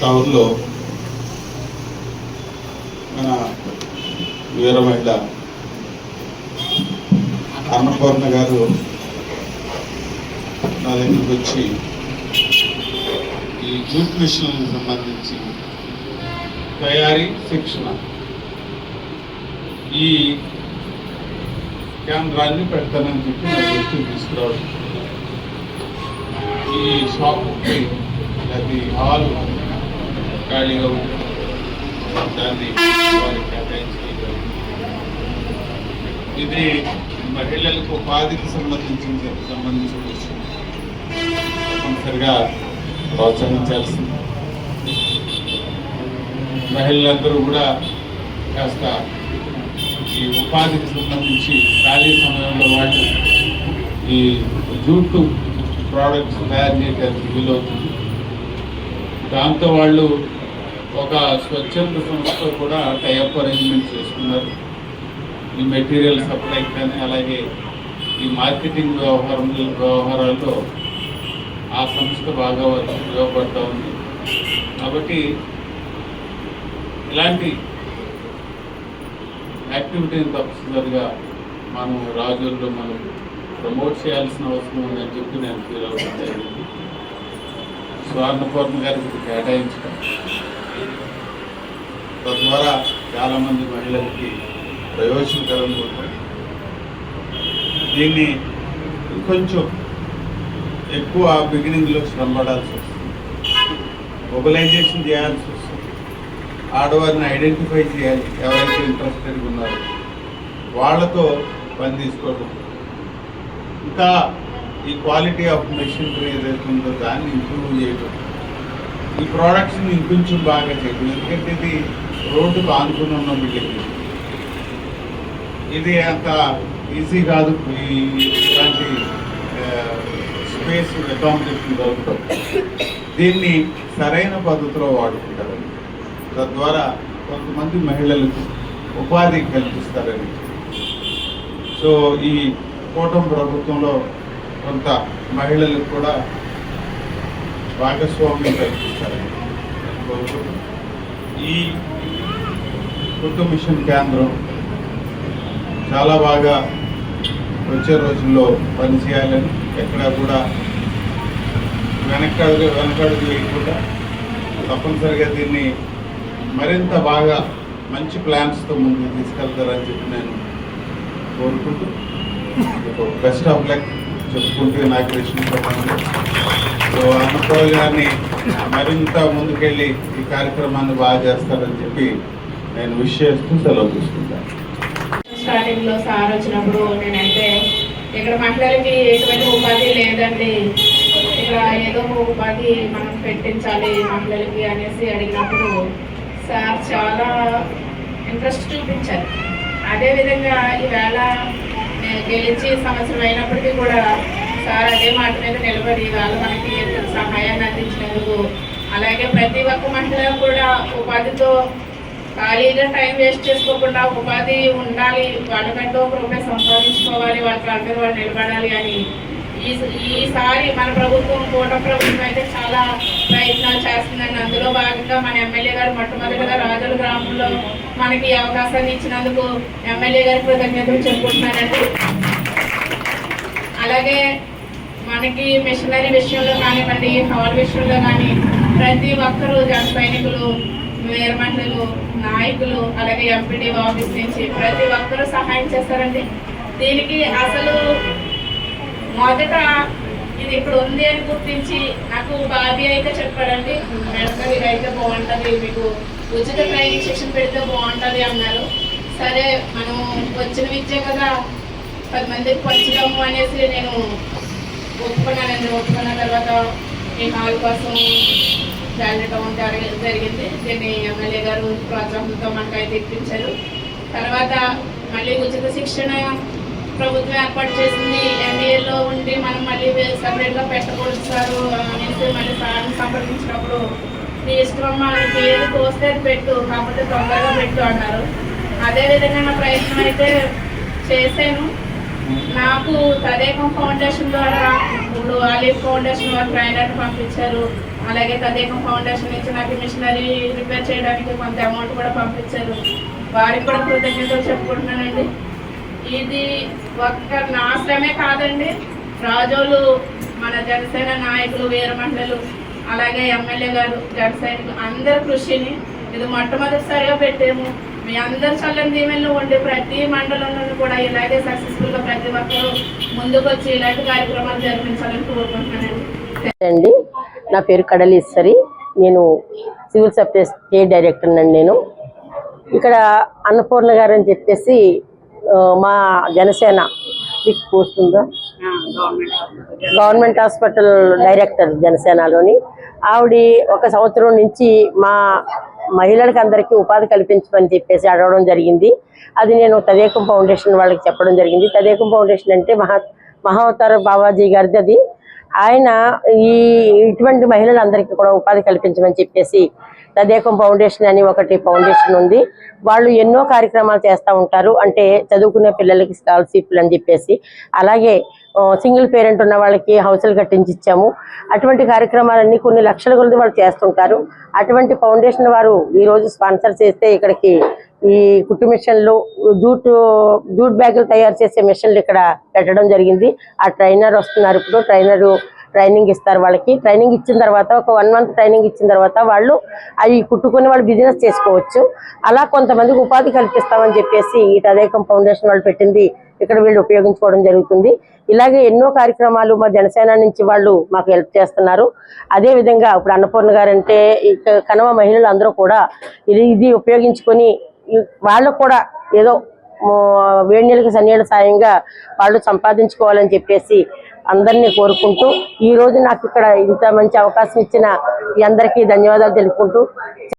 టౌన్లో మన వీరమహిళ అన్నపూర్ణ గారు నా దగ్గరికి వచ్చి ఈ జూట్ మిషన్లకు సంబంధించి తయారీ శిక్షణ ఈ కేంద్రాన్ని పెడతానని చెప్పి నా దృష్టికి తీసుకురావడం. ఈ షాప్కి ప్రతి హాల్ ఖాళీగా ఉంటుంది దాన్ని కేటాయించడం ఇది మహిళలకు ఉపాధికి సంబంధించిన సంబంధించిన విషయం. తప్పనిసరిగా ప్రోత్సహించాల్సింది. మహిళలందరూ కూడా కాస్త ఈ ఉపాధికి సంబంధించి ఖాళీ సమయంలో వాళ్ళు ఈ జూట్ ప్రోడక్ట్స్ తయారు చేయడానికి వీలవుతుంది. దాంతో వాళ్ళు ఒక స్వచ్ఛంద సంస్థ కూడా టైఅప్ అరేంజ్మెంట్ చేసుకున్నారు. ఈ మెటీరియల్ సప్లై కానీ అలాగే ఈ మార్కెటింగ్ వ్యవహారం వ్యవహారాల్లో ఆ సంస్థ బాగా ఉపయోగపడుతూ ఉంది. కాబట్టి ఇలాంటి యాక్టివిటీని తప్పనిసరిగా మనం రాజుల్లో మనం ప్రమోట్ చేయాల్సిన అవసరం ఉందని చెప్పి నేను ఫీల్ అవ్వడం జరిగింది స్వర్ణపూర్ణ గారికి కేటాయించడం. తద్వారా చాలామంది మహిళలకి ప్రయోజనకరం ఉంటుంది దీన్ని కొంచెం ఎక్కువ బిగినింగ్లో శ్రమ పడాల్సి వస్తుంది. మొబిలైజేషన్ చేయాల్సి వస్తుంది. ఆడవారిని ఐడెంటిఫై చేయాలి. ఎవరైతే ఇంట్రెస్టెడ్ ఉన్నారో వాళ్ళతో పని తీసుకోవడం. ఇంకా ఈ క్వాలిటీ ఆఫ్ మెషినరీ ఏదైతే ఉందో దాన్ని ఇంప్రూవ్ చేయటం. ఈ ప్రోడక్ట్స్ని ఇంకొంచెం బాగా చేయటం. ఎందుకంటే ఇది రోడ్డుకు ఆనుకుని ఉన్న బిల్డింగ్ ఇది అంత ఈజీ కాదు. ఈ ఇలాంటి స్పేస్ అకామిడేషన్ దొరకడం దీన్ని సరైన పద్ధతిలో వాడుకుంటారని తద్వారా కొంతమంది మహిళలకు ఉపాధి కల్పిస్తారని. సో ఈ కూటమి ప్రభుత్వంలో కొంత మహిళలకు కూడా భాగస్వామ్యం కల్పిస్తారని ఈ కుటుంబ మిషన్ కేంద్రం చాలా బాగా వచ్చే రోజుల్లో పనిచేయాలని ఎక్కడా కూడా వెనకడుగు వెనకడుగు వేయకుండా తప్పనిసరిగా దీన్ని మరింత బాగా మంచి ప్లాన్స్తో ముందుకు తీసుకెళ్తారని చెప్పి నేను కోరుకుంటూ బెస్ట్ ఆఫ్ లక్ చెప్పుకుంటూ ఇనాగ్రేషన్ సో అన్నపూర్ణ గారిని మరింత ముందుకెళ్ళి ఈ కార్యక్రమాన్ని బాగా చేస్తారని చెప్పి నేను విష్ చేస్తూ సెలవు తీసుకుంటాను. స్టార్టింగ్లో సార్ వచ్చినప్పుడు నేనైతే ఇక్కడ మహిళలకి ఎటువంటి ఉపాధి లేదండి. ఇక్కడ ఏదో ఒక ఉపాధి మనం పెట్టించాలి మహిళలకి అనేసి అడిగినప్పుడు సార్ చాలా ఇంట్రెస్ట్ చూపించారు. అదేవిధంగా ఈవేళ గెలిచి సంవత్సరం అయినప్పటికీ కూడా సార్ అదే మాట మీద నిలబడి వాళ్ళు మనకి సహాయాన్ని అందించినందుకు అలాగే ప్రతి ఒక్క మహిళ కూడా ఉపాధితో ఖాళీగా టైం వేస్ట్ చేసుకోకుండా ఉపాధి ఉండాలి వాళ్ళకంటూ ఒక రూపాయి సంపాదించుకోవాలి వాళ్ళ కాళ్ళ వాళ్ళు నిలబడాలి అని ఈ ఈసారి మన ప్రభుత్వం కోట ప్రభుత్వం అయితే చాలా ప్రయత్నాలు చేస్తుందండి. అందులో భాగంగా మన ఎమ్మెల్యే గారు మొట్టమొదటిగా రాజుల గ్రామంలో మనకి అవకాశాన్ని ఇచ్చినందుకు ఎమ్మెల్యే గారి కృతజ్ఞతలు చెప్పుకుంటున్నానండి. అలాగే మనకి మిషనరీ విషయంలో కానివ్వండి హాల్ విషయంలో కానీ ప్రతి ఒక్కరూ జన సైనికులు వీరమండలు నాయకులు అలాగే ఎంపీడీ ఆఫీస్ నుంచి ప్రతి ఒక్కరూ సహాయం చేస్తారండి. దీనికి అసలు మొదట ఇది ఇక్కడ ఉంది అని గుర్తించి నాకు బాబీ అయితే చెప్పాడండి మేడం ఇది అయితే బాగుంటుంది మీకు ఉచిత ట్రైనింగ్ శిక్షణ పెడితే బాగుంటుంది అన్నారు. సరే మనం వచ్చిన విద్య కదా పది మందికి పంచుదాము అనేసి నేను ఒప్పుకున్నానండి ఒప్పుకున్న తర్వాత ఈ హాల్ కోసం వెళ్ళటం జరగ- జరిగింది? దీన్ని ఎమ్మెల్యే గారు ప్రోత్సాహంతో మనకైతే ఇప్పించారు. తర్వాత మళ్ళీ ఉచిత శిక్షణ ప్రభుత్వం ఏర్పాటు చేసింది. ఎన్డీఏలో ఉండి మనం మళ్ళీ సపరేట్గా పెట్టకూడదు సార్ అనేసి మళ్ళీ సార్ని సంప్రదించినప్పుడు తీసుకురమ్మని ఇష్టం ఏది పెట్టు కాకపోతే తొందరగా పెట్టు అన్నారు. అదేవిధంగా నా ప్రయత్నం అయితే చేశాను. నాకు తదేకం ఫౌండేషన్ ద్వారా ఇప్పుడు ఆలివ్ ఫౌండేషన్ వారు ట్రైనర్ పంపించారు. అలాగే తదేకం ఫౌండేషన్ నుంచి నాకు మిషనరీ రిపేర్ చేయడానికి కొంత అమౌంట్ కూడా పంపించారు. వారికి కూడా కృతజ్ఞతలు చెప్పుకుంటున్నానండి. ఇది ఒక్క నా శ్రమే కాదండి. రాజోలు మన జనసేన నాయకులు వీరమండలు అలాగే ఎమ్మెల్యే గారు జన సైనికులు అందరి కృషిని ఇది మొట్టమొదటిసారిగా పెట్టాము. మీ అందరి చల్లని దీవెనలు ఉండే ప్రతి మండలంలోనూ కూడా ఇలాగే సక్సెస్ఫుల్గా ప్రతి ఒక్కరూ ముందుకు వచ్చి ఇలాంటి కార్యక్రమాలు జరిపించాలని కోరుకుంటున్నానండి. అండి నా పేరు కడలీశ్వరి నేను సివిల్ సప్లైస్ ఏ డైరెక్టర్ అండి నేను. ఇక్కడ అన్నపూర్ణ గారు అని చెప్పేసి మా జనసేన మీకు పోస్ట్ గవర్నమెంట్ హాస్పిటల్ డైరెక్టర్ జనసేనలోని. ఆవిడ ఒక సంవత్సరం నుంచి మా మహిళలకు అందరికీ ఉపాధి కల్పించమని చెప్పేసి అడగడం జరిగింది. అది నేను తదేకం ఫౌండేషన్ వాళ్ళకి చెప్పడం జరిగింది. తదేకం ఫౌండేషన్ అంటే మహా మహావతార బాబాజీ గారిది అది. ఆయన ఈ ఇటువంటి మహిళలందరికీ కూడా ఉపాధి కల్పించమని చెప్పేసి తదేకం ఫౌండేషన్ అని ఒకటి ఫౌండేషన్ ఉంది. వాళ్ళు ఎన్నో కార్యక్రమాలు చేస్తూ ఉంటారు. అంటే చదువుకునే పిల్లలకి స్కాలర్షిప్లు అని చెప్పేసి. అలాగే సింగిల్ పేరెంట్ ఉన్న వాళ్ళకి హౌసులు కట్టించి ఇచ్చాము అటువంటి కార్యక్రమాలన్నీ కొన్ని లక్షల కొలది వాళ్ళు చేస్తుంటారు. అటువంటి ఫౌండేషన్ వారు ఈ రోజు స్పాన్సర్ చేస్తే ఇక్కడికి ఈ కుట్టు మిషన్లు జూట్ జూట్ బ్యాగులు తయారు చేసే మిషన్లు ఇక్కడ పెట్టడం జరిగింది. ఆ ట్రైనర్ వస్తున్నారు ఇప్పుడు. ట్రైనర్ ట్రైనింగ్ ఇస్తారు వాళ్ళకి. ట్రైనింగ్ ఇచ్చిన తర్వాత ఒక వన్ మంత్ ట్రైనింగ్ ఇచ్చిన తర్వాత వాళ్ళు అవి కుట్టుకొని వాళ్ళు బిజినెస్ చేసుకోవచ్చు. అలా కొంతమందికి ఉపాధి కల్పిస్తామని చెప్పేసి ఈ తదేకం ఫౌండేషన్ వాళ్ళు పెట్టింది. ఇక్కడ వీళ్ళు ఉపయోగించుకోవడం జరుగుతుంది. ఇలాగే ఎన్నో కార్యక్రమాలు మా జనసేన నుంచి వాళ్ళు మాకు హెల్ప్ చేస్తున్నారు. అదే విధంగా ఇప్పుడు అన్నపూర్ణ గారు అంటే కనవ మహిళలు అందరూ కూడా ఇది ఇది ఉపయోగించుకొని వాళ్ళకు కూడా ఏదో వేడి నీళ్ళకి సన్నీళ్ళ సాయంగా వాళ్ళు సంపాదించుకోవాలని చెప్పేసి అందరినీ కోరుకుంటూ ఈ రోజు నాకు ఇక్కడ ఇంత మంచి అవకాశం ఇచ్చిన అందరికీ ధన్యవాదాలు తెలుపుకుంటూ